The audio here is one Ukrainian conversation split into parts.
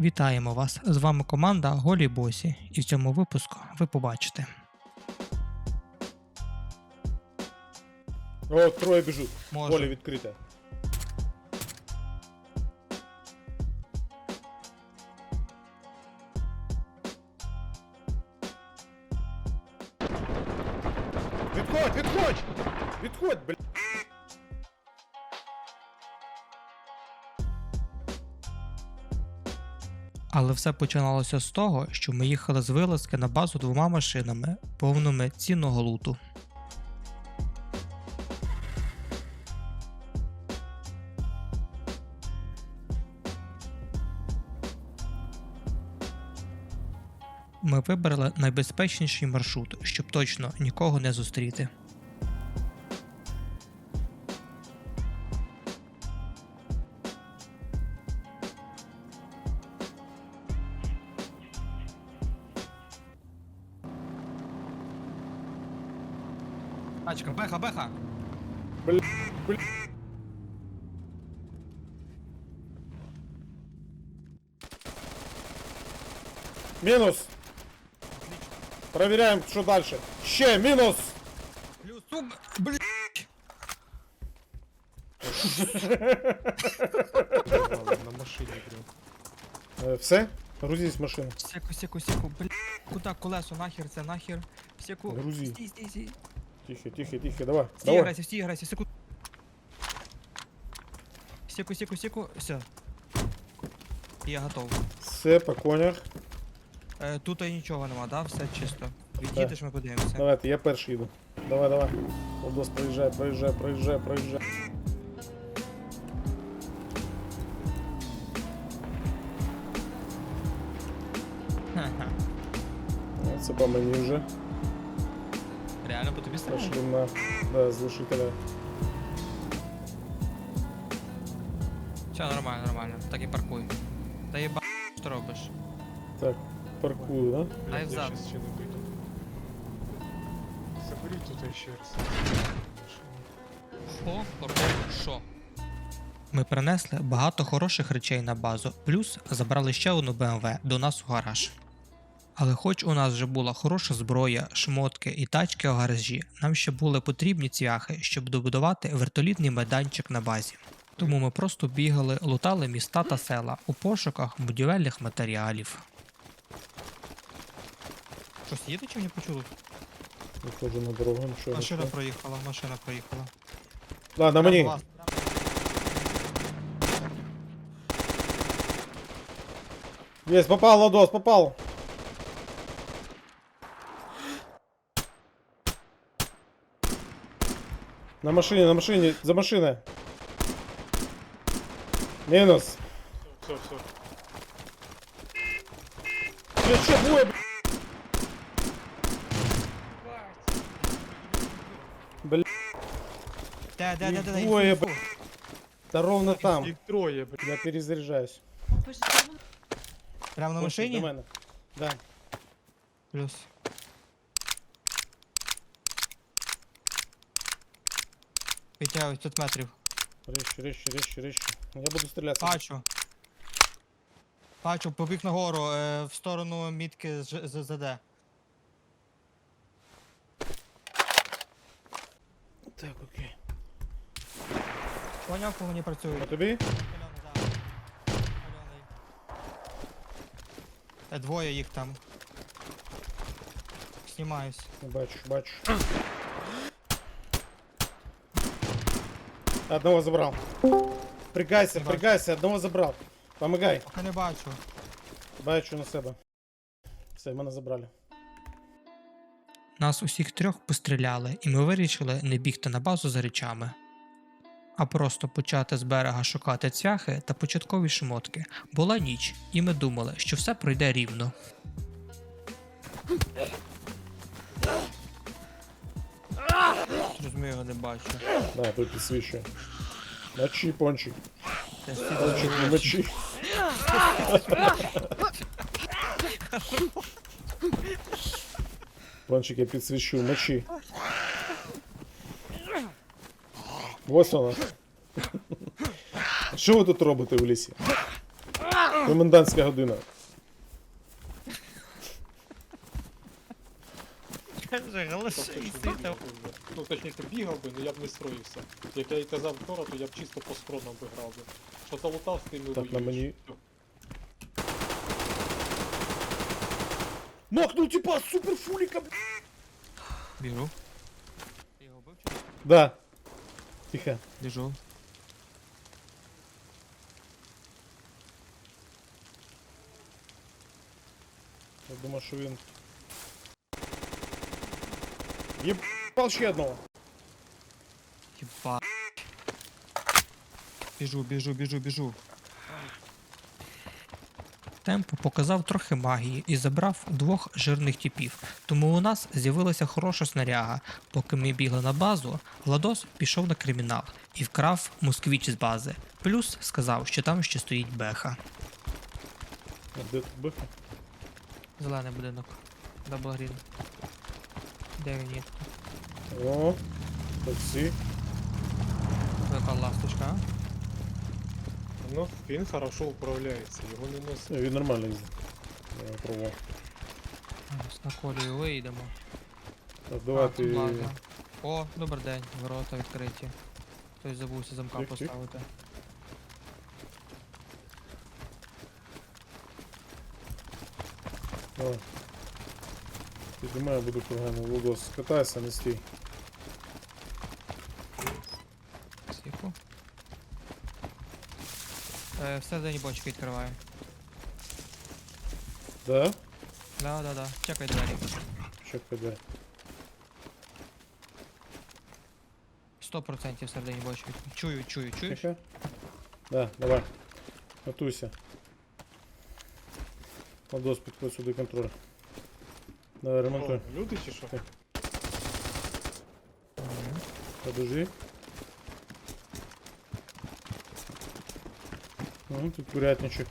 Вітаємо вас! З вами команда Голі Босі, і в цьому випуску ви побачите. О, троє біжуть. Може. Поле відкрите. Все починалося з того, що ми їхали з вилазки на базу двома машинами, повними цінного луту. Ми вибрали найбезпечніший маршрут, щоб точно нікого не зустріти. Мінус! Проверяємо, що далі. Ще, мінус! Плюс, блядь! на машине прям. Е, все? Грузись в машину. Секу, секу, секу, блядь, куда колесо, нахер це, нахер. Секу, Грузи. стій, стій, стій. Тихо, тихо, тихо, давай. Стій, давай. грайся, стій, грайся, секу. Секу, секу, секу, все. Я готов. Все, по конях. Е, тут і нічого нема, да? Все чисто. Відійдеш, ми подивимося. Давайте, я перший йду. Давай, давай. Облас, проїжджай, проїжджай, проїжджай, проїжджай. Ну, Це по мені вже. Реально по тобі стріляє? Пошли на да, з глушителя. Все, нормально, нормально. Так і паркуй. Та єба, що робиш? Так, паркую, да? Дай Блядь, я взад. стены выйду. Забери тут еще раз. Що? Що? Ми принесли багато хороших речей на базу, плюс забрали ще одну БМВ до нас у гараж. Але хоч у нас вже була хороша зброя, шмотки і тачки у гаражі, нам ще були потрібні цвяхи, щоб добудувати вертолітний майданчик на базі. Тому ми просто бігали, лутали міста та села у пошуках будівельних матеріалів. Щось їде чи не почули? Виходжу на дорогу, що. Машина проїхала, машина проїхала. Да, на мені. Есть, попал, Ладос, попал. На машине, на машине, за машиной. Минус. Все, все. Че, че, двое, б***ь? Бля, Де, де, де, де, де, Двоє, інфу, б***ь. інфу. да ровно там. Их трое, блядь. Я перезаряжаюсь. Прямо на Ось, До машині? мене. Да. Плюс. Витягуй 500 метрів. Резче, резче, резче, резче. Я буду стрелять. Бачу. Бачу, побіг нагору е, в сторону мітки з ЗД. Так, окей. Поняв, кого не працює. А тобі? Е, Двоє їх там. Знімаюсь. Бачу, бачу. Одного забрал. Впрягайся, Не бачу. впрягайся, одного забрал. Помогай. Поки не бачу. Бачу на себе. Все, мене забрали. Нас усіх трьох постріляли, і ми вирішили не бігти на базу за речами, а просто почати з берега шукати цвяхи та початкові шмотки. Була ніч, і ми думали, що все пройде рівно. Розумію, його не бачу. Да, тут підсвічує. Мочи, пончик. Пончик, не мочи. Пончик, я підсвічу, мочи. Ось вона. Що ви тут робите в лісі? Комендантська година. Каже, галашей Ну, точніше, бігав би, але я б не строївся. Як я і казав вчора, то я б чисто по скронам би грав би. Що то лутав з тими Так, на мені- Всьо. Типа супер фуліка. Біжу. Ти його вбив чи? Да. Тихо. Біжу. Я думаю, що він. Єбал ще одного. Єба. Біжу, біжу, біжу, біжу. Темпо показав трохи магії і забрав двох жирних типів, тому у нас з'явилася хороша снаряга. Поки ми бігли на базу, Владос пішов на кримінал і вкрав москвіч з бази. Плюс сказав, що там ще стоїть беха. А де тут беха? Зелений будинок. Даблгрін. Де він є? О, таксі. Яка ласточка, а? Ну, він хорошо управляється, його не носить. Він нормально їздить. Я пробував. З на колію виїдемо. Так, А, давай тут ти. О, добрий день, ворота відкриті. Хтось забувся замка Тих, тих. поставити. Давай. Підіймай, я буду кругами Владос. Катайся, не стій. Сіку. Е, всередині бочки відкриваю. Да? Да, да, да. Чекай двері. Чекай, де. 100% всередині бочки. Чую, чую, чуєш? Тихо. Да, давай. Готуйся. Владос, підходь сюди контроль. Давай, ремонтуй. О, люди чи що? Подожди. Ну, тут курятничок.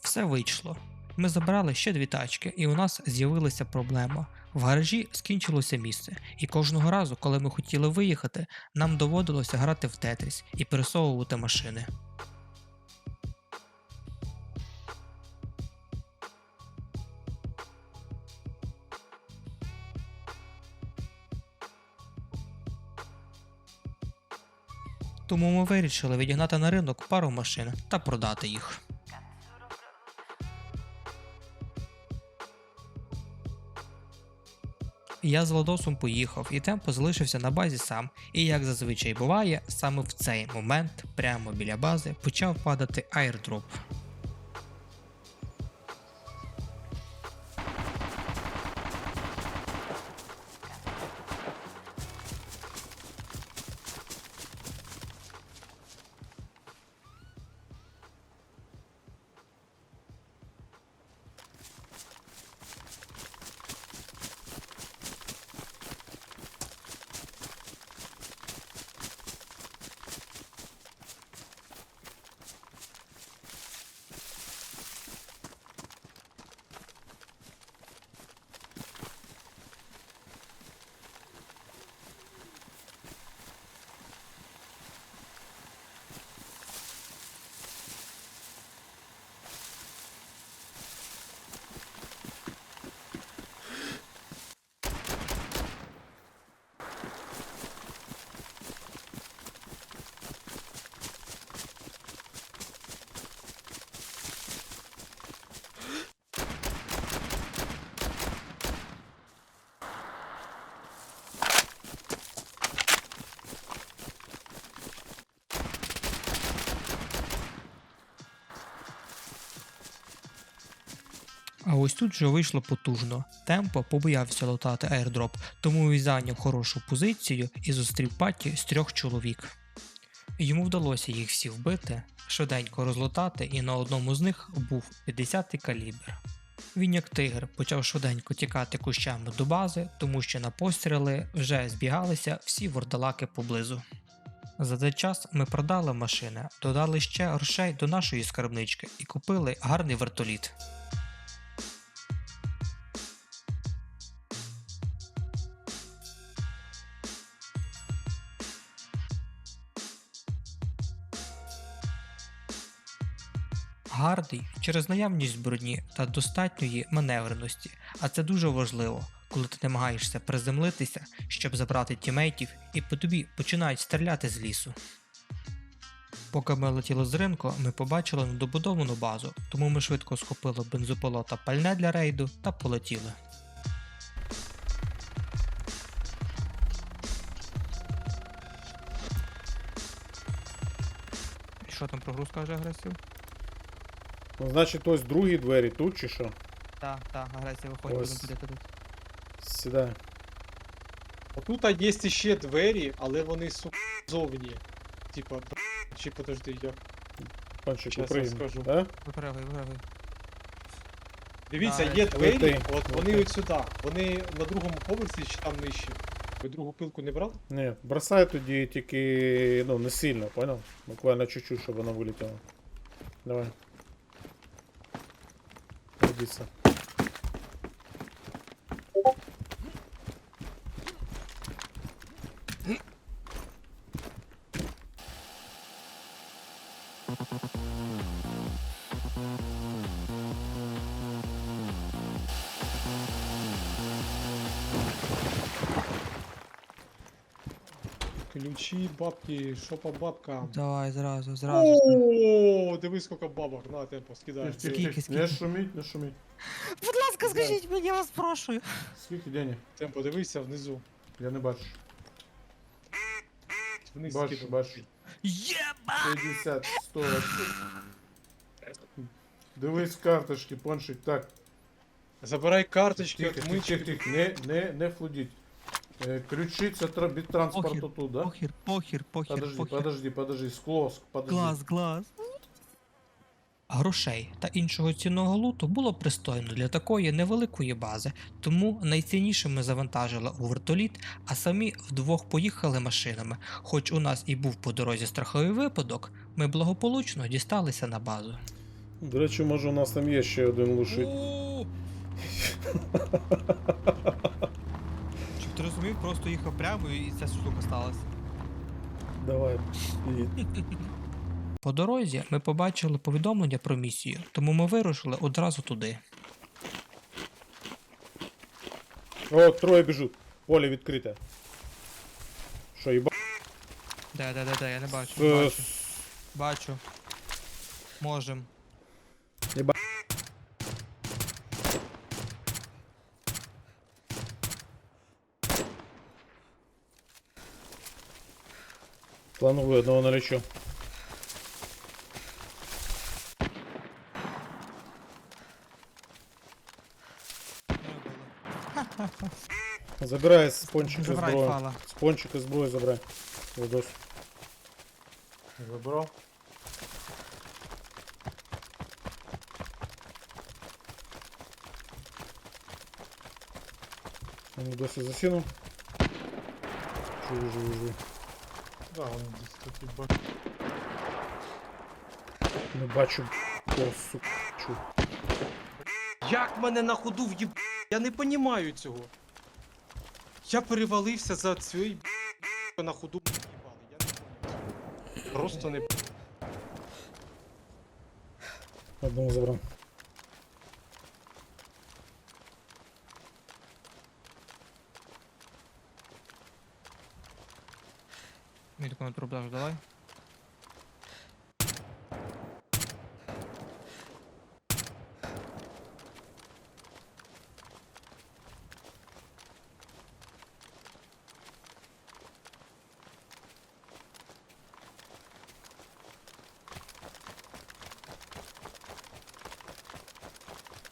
Все вийшло. Ми забрали ще дві тачки, і у нас з'явилася проблема. В гаражі скінчилося місце, і кожного разу, коли ми хотіли виїхати, нам доводилося грати в тетріс і пересовувати машини. Тому ми вирішили відігнати на ринок пару машин та продати їх. Я з Владосом поїхав, і темпо залишився на базі сам. І як зазвичай буває, саме в цей момент, прямо біля бази, почав падати айрдроп. А ось тут вже вийшло потужно. Темпо побоявся лутати айрдроп, тому він зайняв хорошу позицію і зустрів паті з трьох чоловік. Йому вдалося їх всіх вбити, швиденько розлутати, і на одному з них був 50-й калібр. Він як тигр почав швиденько тікати кущами до бази, тому що на постріли вже збігалися всі вордалаки поблизу. За цей час ми продали машини, додали ще грошей до нашої скарбнички і купили гарний вертоліт. Гарний через наявність броні та достатньої маневреності, а це дуже важливо, коли ти намагаєшся приземлитися, щоб забрати тімейтів, і по тобі починають стріляти з лісу. Поки ми летіли з ринку, ми побачили недобудовану базу, тому ми швидко схопили бензопило та пальне для рейду та полетіли. Що там прогрузка вже агресив? Ну, значить, ось другі двері тут чи що? Так, так, агресія Ось. виходить, будемо підати тут. Сідай. Отут є ще двері, але вони сука зовні. Типа, чи подожди, я. Панчик, Щас упригни. розкажу. А? Випрягай, випрягай. Дивіться, Да, є двері, ти. от вони ти. от сюди. Вони на другому поверсі чи там нижче. Ви другу пилку не брали? Ні, бросай тоді тільки, ну, не сильно, понял? Буквально чуть-чуть, щоб воно вилетіло. Давай. olmadıysa. Ключі, бабки, що по бабкам. Давай, зразу, зразу. О, дивись, скільки бабок. На темпо, скидай. Скільки, скільки? Не шуміть, не шуміть. Будь ласка, скажіть мені, я вас прошу. Скільки денег? Темпо, дивися внизу. Я не бачу. Вниз Бачу, скидуй. бачу. Єба! 50, 100. Дивись карточки, пончик, так. Забирай карточки, Тихо, тихо, отмички. тихо, тихо, не, не, не флудіть. Е, Ключі це тра- від транспорту Похер, тут, да? Похер, похер, похер, Подожди, похер. подожди, подожди, скло, подожди. Глаз, глаз. Грошей та іншого цінного луту було пристойно для такої невеликої бази, тому найцінніше ми завантажили у вертоліт, а самі вдвох поїхали машинами. Хоч у нас і був по дорозі страховий випадок, ми благополучно дісталися на базу. До речі, може у нас там є ще один лучший. Ти розумів, просто їхав прямо і ця штука сталася. Давай. І... По дорозі ми побачили повідомлення про місію, тому ми вирушили одразу туди. О, троє біжуть. Поле відкрите. Що, їба? Де, де, де, де, я не бачу. Е, Бачу. Бачу. Можем. Єба. Планую одного налечу. Забирай з пончика Забирай зброю. фала. З пончика зброю забирай. Владос. Забрав. Владос засунув. Живи, живи, живи. Да, он десь тут і бачу. Не бачу. О, сука. Чу. Як мене на ходу в'їб... Я не понімаю цього. Я перевалився за цей на ходу в'їбали. Я не понімаю. Просто не Одного забрав. Мені таку на труп даже давай.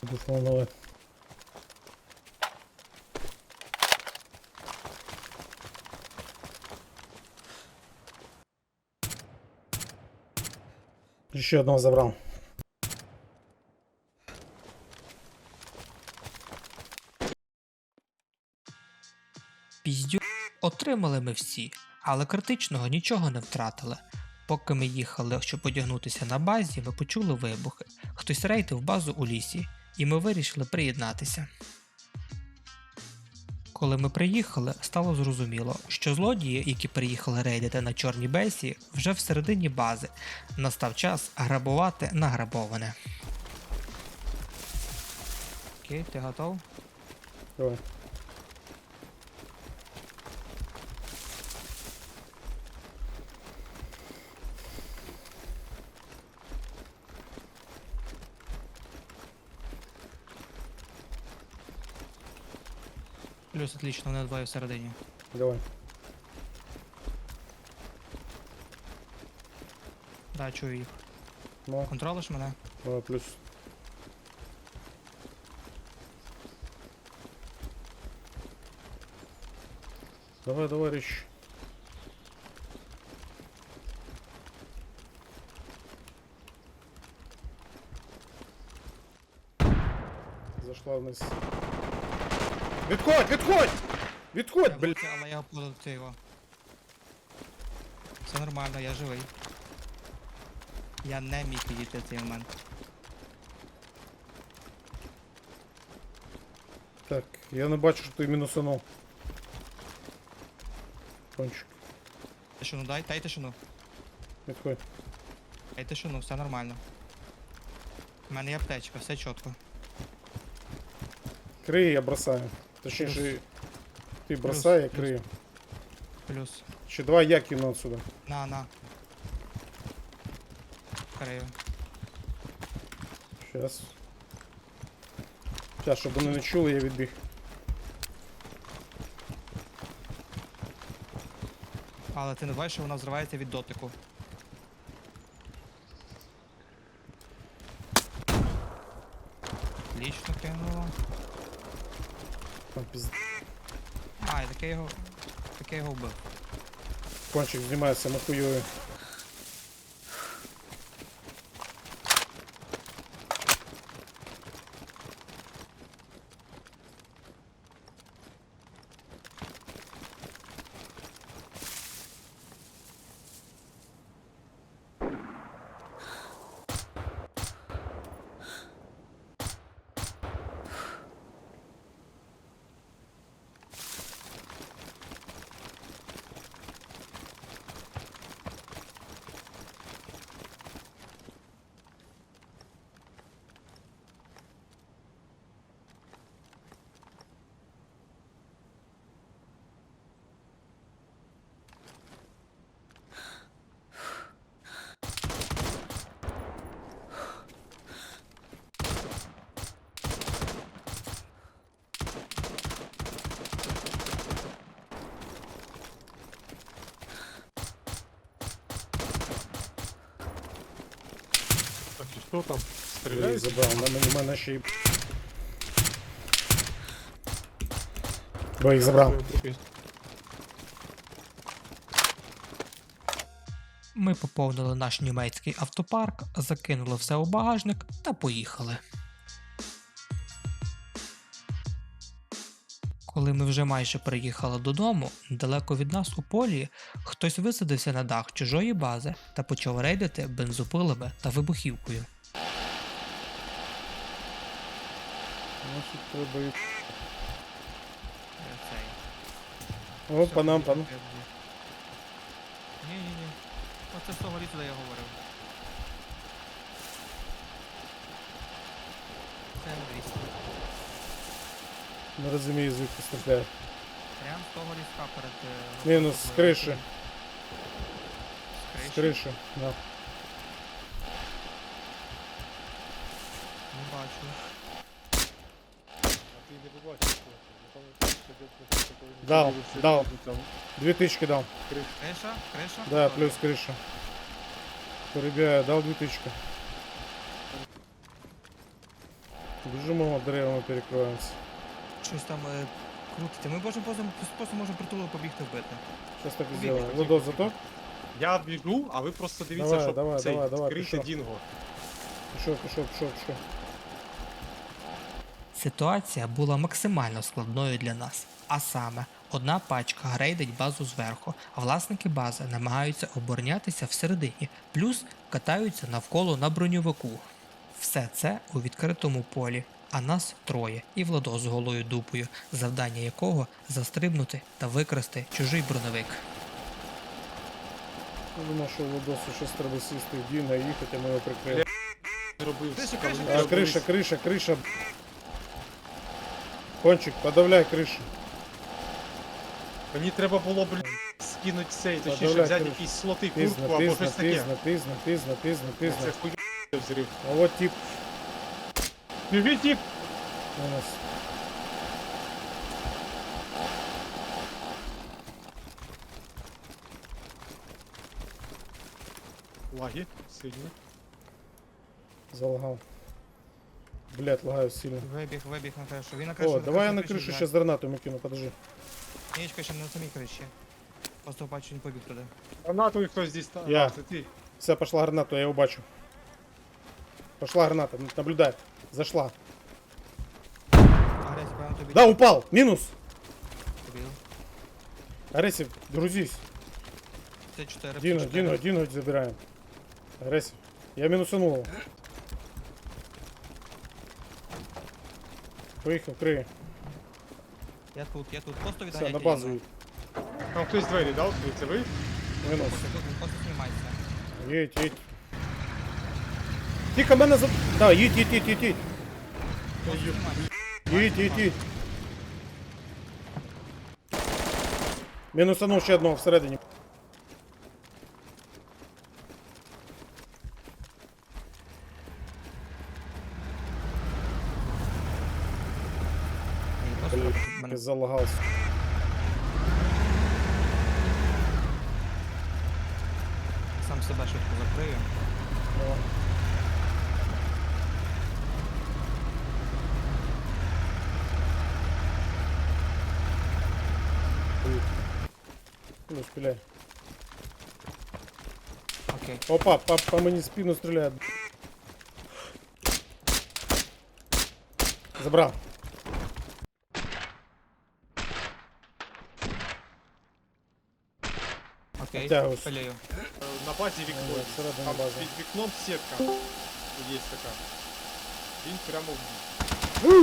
Душло нове. Ще одного забрав. Піздю отримали ми всі, але критичного нічого не втратили. Поки ми їхали, щоб одягнутися на базі, ми почули вибухи. Хтось рейтив базу у лісі, і ми вирішили приєднатися. Коли ми приїхали, стало зрозуміло, що злодії, які приїхали рейдити на чорній бесі, вже всередині бази. Настав час грабувати награбоване. Окей, ти готов? Давай. Плюс отлично, вони двоє всередині. Давай. Да, чую їх. Ну, Контролиш мене? давай плюс. Давай, товарищ. Зашла вниз. Відходь, відходь! Відходь, блядь! але я обходив його. Все нормально, я живий. Я не міг підійти в цей момент. Так, я не бачу, що ти мінусанув. Кончик. Тишину дай, дай тишину. Відходь. Дай тишину, все нормально. У мене є аптечка, все чітко. Крий, я бросаю. Точніше, ти бросай, я крию. Плюс. Ще два я кину отсюда. На, на. Крию. Щас. Щас, щоб вони не чули, я відбіг. Але ти не бачиш, що вона взривається від дотику. Лічно кинула. Там пізд... А, і таке його. Таке його вбив. Кончик знімається на що там? Стріляють? забрав, на мені мене ще й... Бо їх забрав. Ми поповнили наш німецький автопарк, закинули все у багажник та поїхали. Коли ми вже майже приїхали додому, далеко від нас у полі хтось висадився на дах чужої бази та почав рейдити бензопилами та вибухівкою. Значить, треба і... Цей. О, панам, панам. Ні, ні, ні. Оце з того лісу, де я говорив. Це М200. Не розумію, звідки стріляє. Прям з того ліска перед. е, Мінус, з роботою. криші. З З криші? криші, да. Не бачу. Дав, дав. Дві тички дав. Криша? Криша? Да, плюс криша. Перебігаю, дав дві тички. Біжимо деревами перекриваємося. Щось там е, крутити. Ми можемо просто, просто можемо притулу побігти вбити. Щас так і зробимо. Лодос побіг. зато? Я біжу, а ви просто дивіться, Давай, щоб давай, цей давай, давай, скрийте пішов. Дінго. Пішов, пішов, пішов, пішов. Ситуація була максимально складною для нас. А саме, одна пачка грейдить базу зверху, а власники бази намагаються оборонятися всередині, плюс катаються навколо на броньовику. Все це у відкритому полі. а нас троє, і Владос з голою дупою, завдання якого застрибнути та викрасти чужий броневик. Я думав, що Владосу щось треба сісти в Діна і їхати, ми його. Зробив. Криша, криша, криша. Кончик, подавляй кришу. Мені треба було, блін, скинуть цей, точніше Подавляй взяти кришу. якісь слоти, Пізно, куртку або пізно, щось таке. пізно, пізно, пізно, пізно, пізно. Це хуй взрив. А от тип Біжи, тіп! у нас. Лаги, сильні. Залагав. Блять, лагаю сильно. Вибіг, вибіг на кришу. Він на О, давай я на кришу сейчас гранату кину, подожди. Нічка ще не на самій криші. Просто бачу, він побіг туди. Гранату хтось дістав. Я. А, це ти. Все, пошла граната, я его бачу. Пошла граната, наблюдай. Зашла. Агресія, певно, тобі. Да, упал! Минус! Побіг. Агрессив, грузись. Це 4 Дino, Дino, Дino забираем. Агрессив. Я минусанул Поїхав, крий. Я тут, я тут. Просто Все, відганяйте. на базу. їдь. Там хтось двері дав, це ви? Минус. Просто тут, просто знімається. Їдь, їдь. Тихо, мене за... Да, їдь, їдь, їдь, їдь, їдь. Просто знімається. Їдь, їдь, їдь. Мінусанув ще одного всередині. Блін, мене- залагався. Сам себе швидко закрию. Давай. Ну, стріляй. Окей. Опа, по, по мені спину стріляє. Забрав. Окей. Тягусь. Пилюю. Е, На базі вікно. Ну, всередині Там бази. під вікном сітка. Є така. Він прямо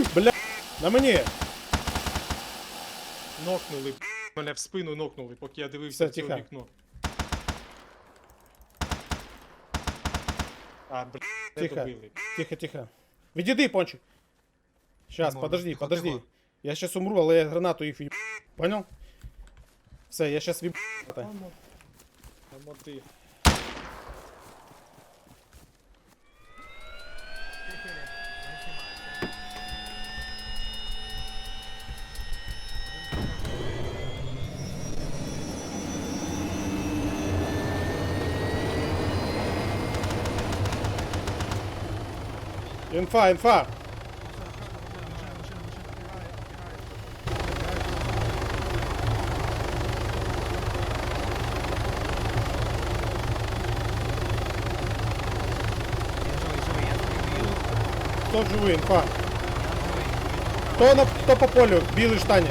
в Бля, на мені. нокнули. Мене в спину нокнули, поки я дивився Все, в це тихо. вікно. А, блядь, не Тихо. добили. Тихо, тихо. Відійди, пончик. Не можу. подожди, Тихо, подожди. тихо. Я сейчас умру, але я гранату їх в'їб. Понял? Все, я сейчас в'їб. Мамо. Мамо ти. Інфа, інфа. Хто живий, інфа? Хто, на, хто по полю? Білий штані.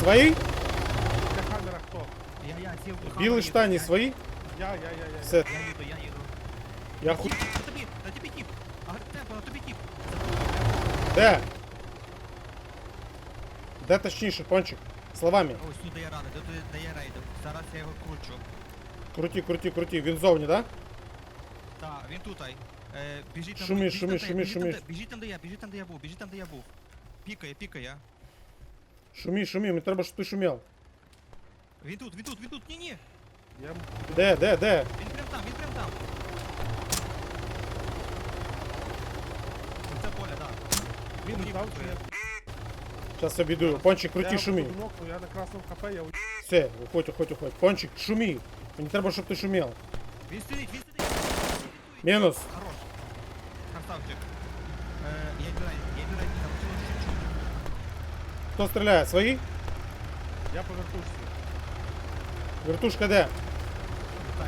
Свої? Де камера хто? Я, я сів у Білий штані свої? Я, я, я, я. Все, Я їду, я їду. я ху... Тіп, на тобі, на тобі тіп. А, темпо, на тобі тіп. Де? Де точніше, пончик? Словами. Ось тут дає рада, тут дає рейдер. Зараз я його кручу. Крути, крути, крути. Він зовні, да? Так, він тут. Е, біжить там, Шумі, біжить шумі, там, де- шумі, біжить там, шумі. де- Біжить там, де я, біжить там, де я був, біжить там, де я був. Пікає, пікає. Шумі, шумі, мені треба, щоб ти шумів. Він тут, він тут, він тут, ні-ні. Я Де, де, де? Він прям там, він прям там. Це поле, так. він Мені дав, я, Зараз я біду. Пончик, крути, я шумі. я на красному кафе, я у- Все, уходь, уходь, уходь. Пончик, шумі. Мені треба, щоб ти шумів. Він сидить, він сидить. Мінус. Хорош. Красавчик. Е, я я чуть-чуть. Хто стріляє? Свої? я по вертушці. Вертушка де?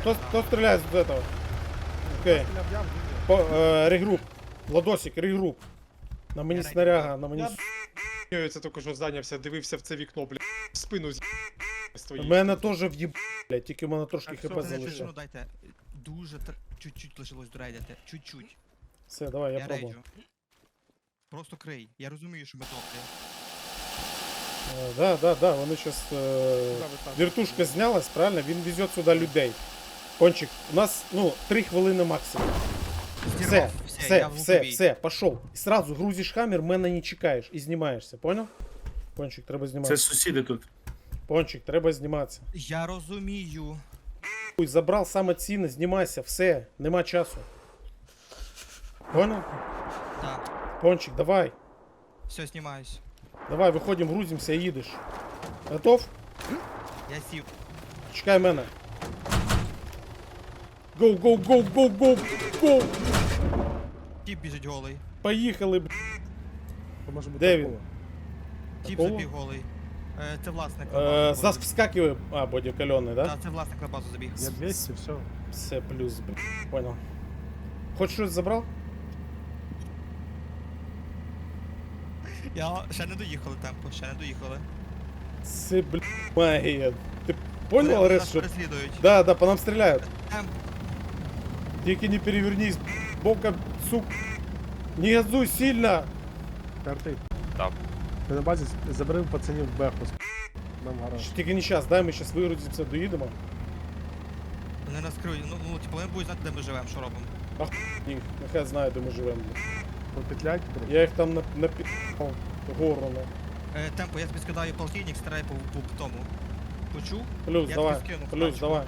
Хто, хто стріляє з этого? Окей. Стріляв я. По, е, регруп. Владосик, регруп. На мені снаряга, на мені... С- Я це тільки що зайнявся, дивився в це вікно, блядь. В спину з твоєї. мене теж в'їб... блядь, тільки в мене трошки Так, хп все, Мене дайте. Дуже тр- чуть-чуть лишилось дорейдити. Чуть-чуть. Все, давай, я, Я пробую. рейджу. Просто крий. Я розумію, що ми топлі. Е, Да, да, да, вони. Куди ви там? Вертушка знялась, правильно? Він везе сюди людей. Кончик, у нас, ну, 3 хвилини максимум. Все, все, я в все, луковій. все, пошел. І сразу грузиш хаммер, мене не чекаєш і знімаєшся, понял? Пончик, треба Це зніматися. сусіди тут. Пончик, треба зніматися. Я розумію. Хуй, забрав саме цінне, знімайся, все, нема часу. Понял? Так, Пончик, давай. все, знімаюсь. Давай, виходимо, грузимося і їдеш. Готов? Я сів. Чекай мене. Гоу, гоу, гоу, гоу, гоу, гоу. Тіп біжить голий. Поїхали, б. То може бути Де він? такого. Тіп Такого? забіг голий. Е, це власник на Е, базу. Зас забіг. вскакиває. А, боді кальоний, да? Так, це власник на базу забіг. Я 200, все. Все плюс, б. Понял. Хоч щось забрав? Я ще не доїхали темпо, ще не доїхали. Це, б. магія. Ти понял, Вони Арес, нас що... переслідують. Да, да, по нам стріляють. Темп. Тільки не перевернись, б. боком, сук. Не газуй сильно. Картий. Так. Ти на базі забери пацанів в беху. з Нам гараж. Щ- Тільки не час, дай ми зараз вигрузимося, доїдемо. Вони нас криють. Ну, ну, типу, вони будуть знати, де ми живемо, що робимо. Ні, нехай знає, де ми живемо. Попетлять, блядь. Я їх там на, на пі... гору. на. Е, темпо, я тобі скидаю полтинник, старай по, по, по тому. Почув? Плюс, Я давай. тобі скину Плюс, давай.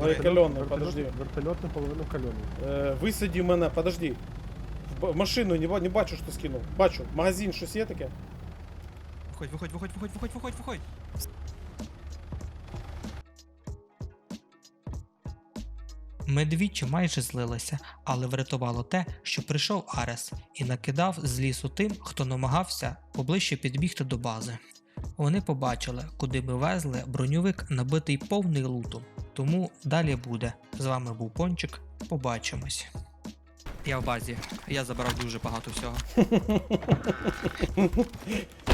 Ой, Вертольот- кальоний, Вертольот- подожди. Вертольот наполовину кальоний. Е, висаді мене, подожди. В б- машину не, ба- не бачу, що скинув. Бачу, магазин щось є таке? Виходь, виходь, виходь, виходь, виходь, виходь, виходь. Ми майже злилися, але врятувало те, що прийшов Арес і накидав з лісу тим, хто намагався поближче підбігти до бази. Вони побачили, куди ми везли броньовик, набитий повний лутом. Тому далі буде. З вами був Пончик. Побачимось. Я в базі. Я забрав дуже багато всього.